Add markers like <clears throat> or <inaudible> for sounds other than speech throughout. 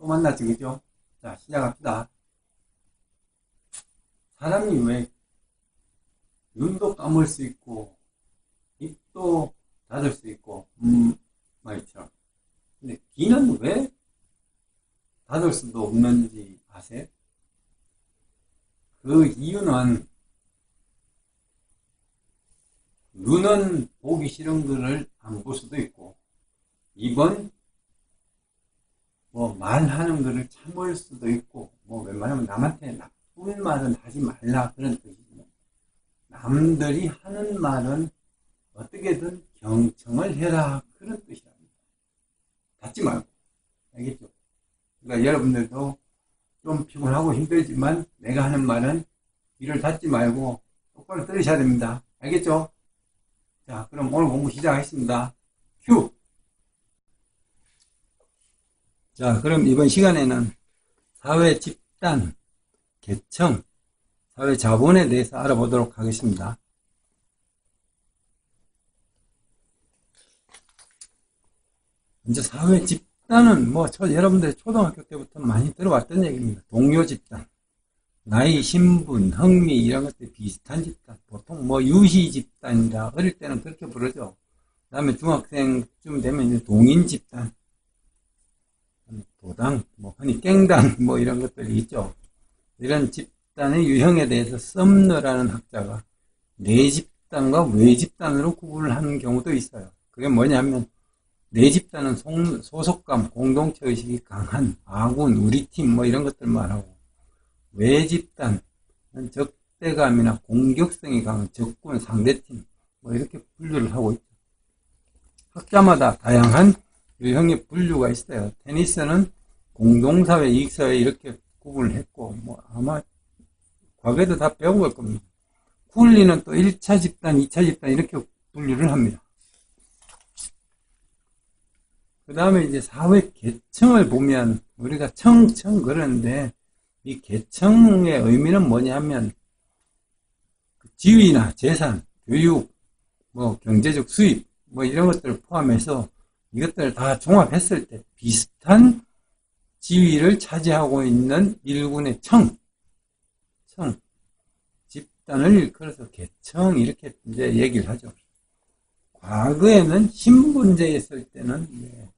또 만났지, 그죠? 자, 시작합시다. 사람이 왜 눈도 감을 수 있고, 입도 닫을 수 있고, 음, 말처럼. 근데 귀는 왜 닫을 수도 없는지 아세요? 그 이유는 눈은 보기 싫은 거를 안볼 수도 있고, 입은 뭐 말하는 거를 참을 수도 있고, 뭐 웬만하면 남한테 나쁜 말은 하지 말라 그런 뜻이죠. 남들이 하는 말은 어떻게든 경청을 해라 그런 뜻이랍니다. 닫지 말고 알겠죠? 그러니까 여러분들도 좀 피곤하고 힘들지만 내가 하는 말은 귀를 닫지 말고 똑바로 들으셔야 됩니다. 알겠죠? 자, 그럼 오늘 공부 시작하겠습니다. 큐! 자, 그럼 이번 시간에는 사회 집단, 계층, 사회 자본에 대해서 알아보도록 하겠습니다. 이제 사회 집단은 뭐 저, 여러분들 초등학교 때부터 많이 들어왔던 얘기입니다. 동료 집단, 나이, 신분, 흥미 이런 것들 비슷한 집단. 보통 뭐 유시 집단이라 어릴 때는 그렇게 부르죠. 그 다음에 중학생쯤 되면 이제 동인 집단, 도당, 뭐 흔히 깽단 뭐 이런 것들이 있죠. 이런 집단의 유형에 대해서 썸너라는 학자가 내 집단과 외 집단으로 하는 경우도 있어요. 그게 뭐냐면 내 집단은 송- 소속감, 공동체 의식이 강한 아군, 우리 팀 뭐 이런 것들 말하고 외 집단은 적대감이나 공격성이 강한 적군, 상대팀 뭐 이렇게 분류를 하고 있죠. 학자마다 다양한 유형의 분류가 있어요. 테니스는 공동사회, 이익사회 이렇게 구분을 했고 뭐 아마 과거에도 다 배워볼 겁니다. 쿨리는 또 1차 집단, 2차 집단 이렇게 분류를 합니다. 그 다음에 이제 사회 계층을 보면 우리가 청청 그러는데 이 계층의 의미는 뭐냐면 그 지위나 재산, 교육, 뭐 경제적 수입 뭐 이런 것들을 포함해서 이것들을 다 종합했을 때 비슷한 지위를 차지하고 있는 일군의 청, 청, 집단을 일컬어서 계청 이렇게 이제 얘기를 하죠. 과거에는 신분제였을 때는 예,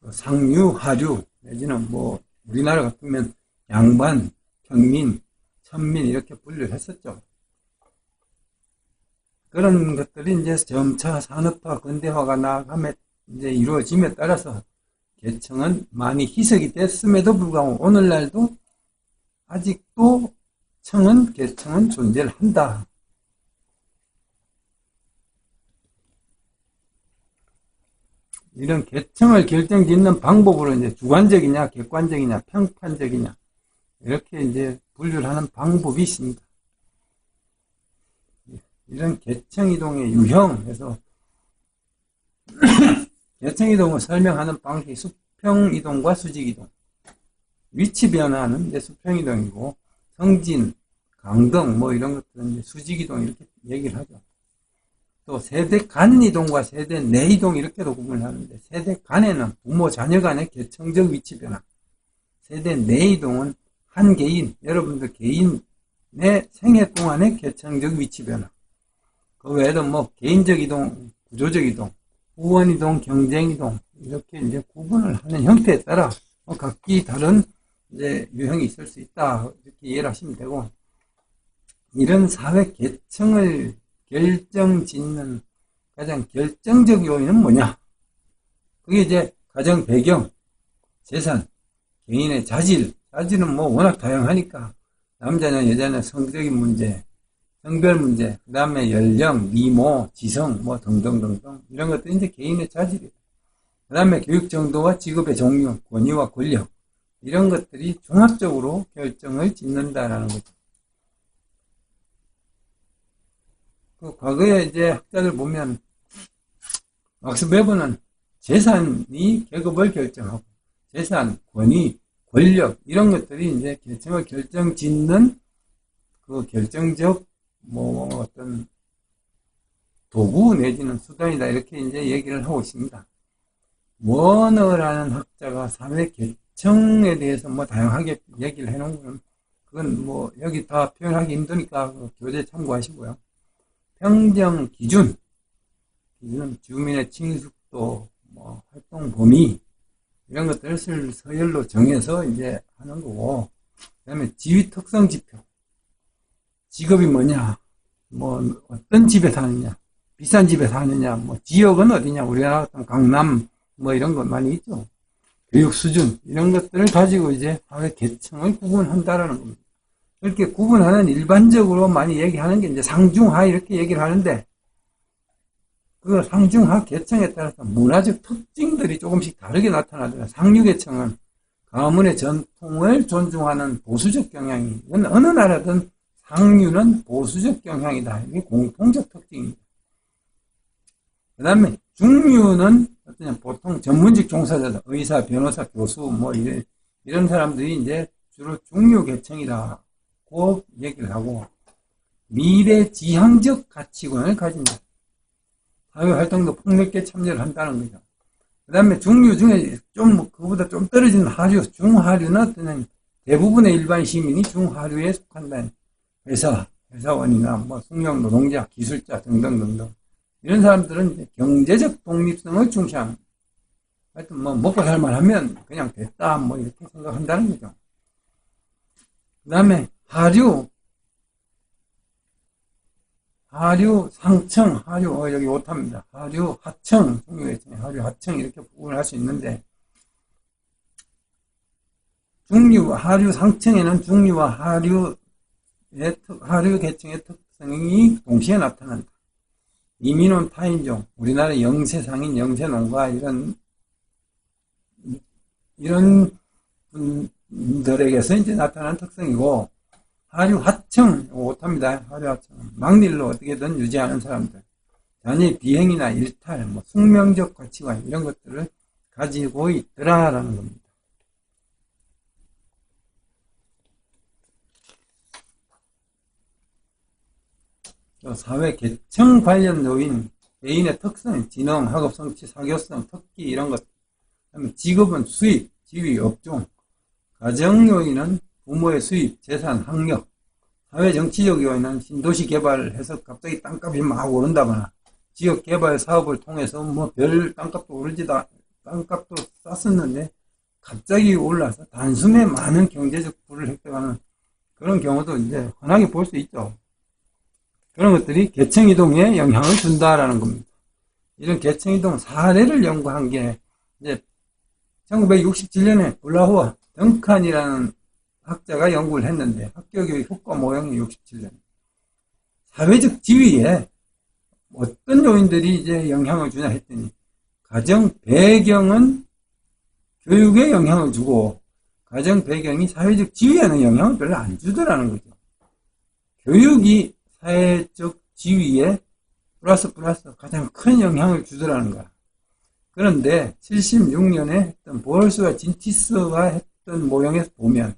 뭐 상류, 하류 내지는 뭐 우리나라 같으면 양반, 평민, 천민 이렇게 분류를 했었죠. 그런 것들이 이제 점차 산업화, 근대화가 나아감에 이제 이루어짐에 따라서 계층은 많이 희석이 됐음에도 불구하고 오늘날도 아직도 청은 계층은 존재를 한다. 이런 계층을 결정짓는 방법으로 이제 주관적이냐, 객관적이냐, 평판적이냐 이렇게 이제 분류를 하는 방법이 있습니다. 이런 계층 이동의 유형에서 <clears throat> 계층 이동을 설명하는 방식이 수평 이동과 수직 이동. 위치 변화는 이제 수평 이동이고 성진, 강등 뭐 이런 것들은 이제 수직 이동 이렇게 얘기를 하죠. 또 세대 간 이동과 세대 내 이동 이렇게도 구분을 하는데 세대 간에는 부모 자녀 간의 계층적 위치 변화. 세대 내 이동은 한 개인, 여러분들 개인의 생애 동안의 계층적 위치 변화. 그 외에도 뭐 개인적 이동, 구조적 이동, 후원 이동, 경쟁 이동 이렇게 이제 구분을 하는 형태에 따라 뭐 각기 다른 이제 유형이 있을 수 있다 이렇게 이해를 하시면 되고 이런 사회 계층을 결정 짓는 가장 결정적 요인은 뭐냐? 그게 이제 가정 배경, 재산, 개인의 자질, 자질은 뭐 워낙 다양하니까 남자냐 여자냐 성적인 문제, 성별 문제, 그 다음에 연령, 미모, 지성, 뭐 등등등등 이런 것들이 이제 개인의 자질이에요. 그 다음에 교육 정도와 직업의 종류, 권위와 권력 이런 것들이 종합적으로 결정을 짓는다라는 거죠. 그 과거에 이제 학자들 보면 막스 베버는 재산이 계급을 결정하고 재산, 권위, 권력 이런 것들이 이제 계층을 결정 짓는 그 결정적 뭐 어떤 도구 내지는 수단이다 이렇게 이제 얘기를 하고 있습니다. 워너라는 학자가 사회 계층에 대해서 뭐 다양하게 얘기를 해놓은 거는 그건 뭐 여기 다 표현하기 힘드니까 그 교재 참고하시고요. 평정 기준, 기준은 주민의 친숙도, 뭐 활동 범위 이런 것들을 서열로 정해서 이제 하는 거고, 그다음에 지위 특성 지표, 직업이 뭐냐, 뭐 어떤 집에 사느냐, 비싼 집에 사느냐, 뭐 지역은 어디냐, 우리나라 같은 강남 뭐 이런 것 많이 있죠. 교육 수준 이런 것들을 가지고 이제 사회 계층을 구분한다라는 겁니다. 이렇게 구분하는 일반적으로 많이 얘기하는 게 이제 상중하 이렇게 얘기를 하는데 그 상중하 계층에 따라서 문화적 특징들이 조금씩 다르게 나타나더라. 상류 계층은 가문의 전통을 존중하는 보수적 경향이 이건 어느 나라든 상류는 보수적 경향이다. 이게 공통적 특징입니다. 그 다음에 중류는 어떠냐 보통 전문직 종사자들 의사, 변호사, 교수 뭐 이런 이런 사람들이 이제 주로 중류 계층이라고 얘기를 하고 미래 지향적 가치관을 가진다. 사회 활동도 폭넓게 참여를 한다는 거죠. 그 다음에 중류 중에 좀뭐 그보다 좀 떨어진 하류, 중하류는 어떤 대부분의 일반 시민이 중하류에 속한다. 회사, 회사원이나 뭐 숙련 노동자, 기술자 등등 등등. 이런 사람들은 경제적 독립성을 중시하는 하여튼 뭐 먹고 살만 하면 그냥 됐다 뭐 이렇게 생각한다는 거죠. 그 다음에 하류 하류 상층 하류 어, 여기 오탑니다. 하류 하층 하류 하층 이렇게 구분할 수 있는데 중류 하류 상층에는 중류와 하류 하류 계층의 특성이 동시에 나타난다. 이민원 타인종, 우리나라 영세상인 영세농가 이런 이런 분들에게서 이제 나타나는 특성이고 하류 하청 못합니다. 하류 하청 막일로 어떻게든 유지하는 사람들 자녀의 비행이나 일탈, 뭐 숙명적 가치관 이런 것들을 가지고 있더라라는 겁니다. 사회 계층 관련 요인, 개인의 특성, 지능, 학업 성취, 사교성, 특기 이런 것. 그다음에 직업은 수입, 지위, 업종. 가정 요인은 부모의 수입, 재산, 학력. 사회 정치적 요인은 신도시 개발을 해서 갑자기 땅값이 막 오른다거나 지역 개발 사업을 통해서 뭐 별 땅값도 오르지다 땅값도 쌌었는데 갑자기 올라서 단숨에 많은 경제적 부를 획득하는 그런 경우도 이제 흔하게 볼 수 있죠. 그런 것들이 계층이동에 영향을 준다라는 겁니다. 이런 계층이동 사례를 연구한 게 이제 1967년에 블라후와 덩칸이라는 학자가 연구를 했는데 학교교육 효과 모형이 67년. 사회적 지위에 어떤 요인들이 이제 영향을 주냐 했더니 가정 배경은 교육에 영향을 주고 가정 배경이 사회적 지위에는 영향을 별로 안 주더라는 거죠. 교육이 사회적 지위에 플러스 플러스 가장 큰 영향을 주더라는 거야. 그런데 76년에 했던 보얼스와 진티스가 했던 모형에서 보면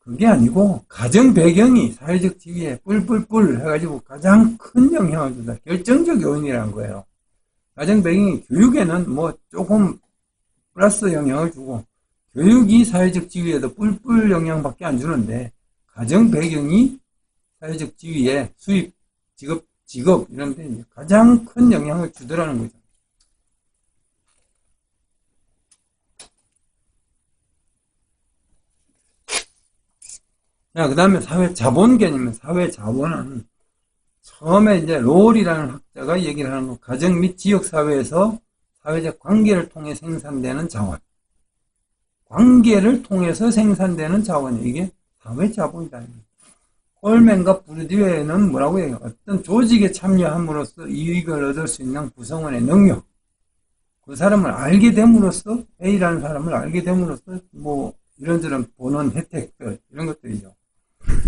그게 아니고 가정 배경이 사회적 지위에 뿔뿔뿔 해가지고 가장 큰 영향을 준다. 결정적 요인이라는 거예요. 가정 배경이 교육에는 뭐 조금 플러스 영향을 주고 교육이 사회적 지위에도 뿔뿔 영향밖에 안 주는데 가정 배경이 사회적 지위에 수입, 직업, 직업 이런 데 가장 큰 영향을 주더라는 거죠. 자, 그 다음에 사회 자본 개념은 사회 자본은 처음에 이제 롤이라는 학자가 얘기를 하는 거, 가정 및 지역 사회에서 사회적 관계를 통해 생산되는 자원. 관계를 통해서 생산되는 자원이 이게 사회 자본이다. 콜맨과 부르디웨는 뭐라고 해요? 어떤 조직에 참여함으로써 이익을 얻을 수 있는 구성원의 능력. 그 사람을 알게 됨으로써, A라는 사람을 알게 됨으로써, 뭐, 이런저런 보는 혜택들, 이런 것들이죠.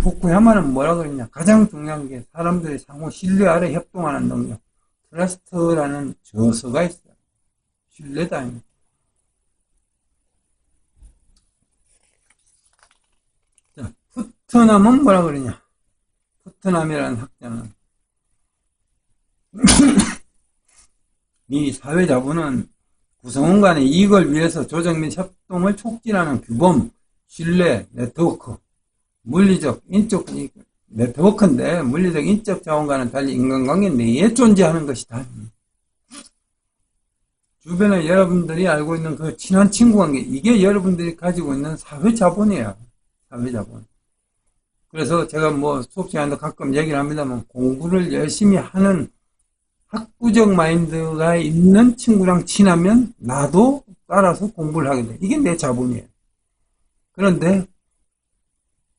후쿠야마는 뭐라 그랬냐? 가장 중요한 게 사람들이 상호 신뢰 아래 협동하는 능력. 트러스트라는 저서가 있어요. 신뢰다. 자, 푸트넘은 뭐라 그러냐? 푸트남이라는 학자는 이 사회자본은 구성원 간의 이익을 위해서 조정 및 협동을 촉진하는 규범, 신뢰, 네트워크, 물리적, 인적, 네트워크인데 물리적, 인적 자원과는 달리 인간관계 내에 존재하는 것이다. 주변에 여러분들이 알고 있는 그 친한 친구 관계, 이게 여러분들이 가지고 있는 사회 자본이에요. 사회 자본. 그래서 제가 뭐 수업 시간에도 가끔 얘기를 합니다만 공부를 열심히 하는 학구적 마인드가 있는 친구랑 친하면 나도 따라서 공부를 하게 돼. 이게 내 자본이에요. 그런데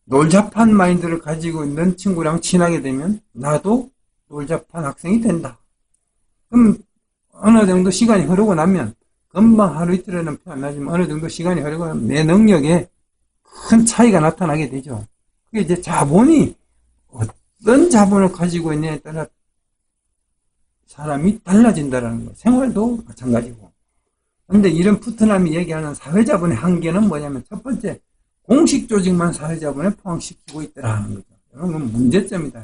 놀잡한 마인드를 가지고 있는 친구랑 친하게 되면 나도 놀잡한 학생이 된다. 그럼 어느 정도 시간이 흐르고 나면 금방 하루 이틀에는 표안 나지만 어느 정도 시간이 흐르고 나면 내 능력에 큰 차이가 나타나게 되죠. 이제 자본이 어떤 자본을 가지고 있느냐에 따라 사람이 달라진다는 거예요. 생활도 마찬가지고. 근데 이런 푸트남이 얘기하는 사회자본의 한계는 뭐냐면 첫 번째 공식 조직만 사회자본에 포함시키고 있더라는 거죠. 이런 건 문제점이다.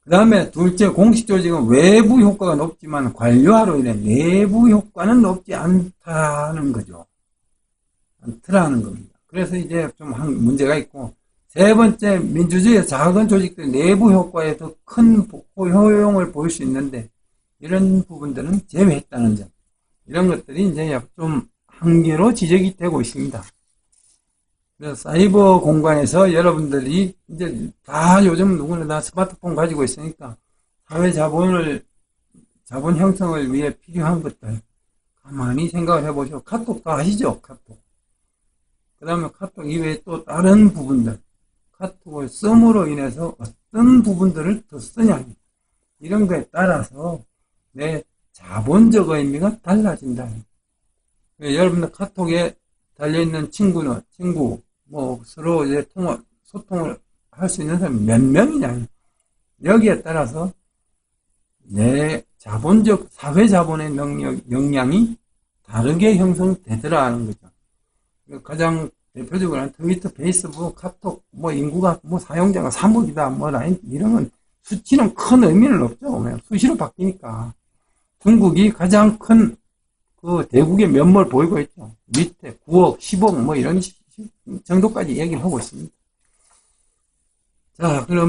그 다음에 둘째 공식 조직은 외부 효과가 높지만 관료하로 인해 내부 효과는 높지 않다는 거죠. 않더라는 겁니다. 그래서 이제 좀 문제가 있고 세 번째 민주주의의 작은 조직들 내부 효과에 더 큰 효용을 보일 수 있는데 이런 부분들은 제외했다는 점 이런 것들이 이제 좀 한계로 지적이 되고 있습니다. 그래서 사이버 공간에서 여러분들이 이제 다 요즘 누구나 다 스마트폰 가지고 있으니까 사회 자본을 자본 형성을 위해 필요한 것들 가만히 생각을 해보시고 카톡도 아시죠? 카톡. 그 다음에 카톡 이외에 또 다른 부분들 카톡을 씀으로 인해서 어떤 부분들을 더 쓰냐 이런 거에 따라서 내 자본적 의미가 달라진다. 여러분들 카톡에 달려있는 친구는 친구 뭐 서로 이제 통화 소통을 할 수 있는 사람이 몇 명이냐 여기에 따라서 내 자본적 사회 자본의 능력 역량이 다르게 형성되더라 하는 거죠. 가장 대표적으로 트위터, 페이스북, 카톡, 뭐 인구가 뭐 사용자가 3억이다, 뭐 라인 이런 건 수치는 큰 의미는 없죠. 그냥 수시로 바뀌니까. 중국이 가장 큰 그 대국의 면모를 보이고 있죠. 밑에 9억, 10억 뭐 이런 정도까지 얘기를 하고 있습니다. 자, 그럼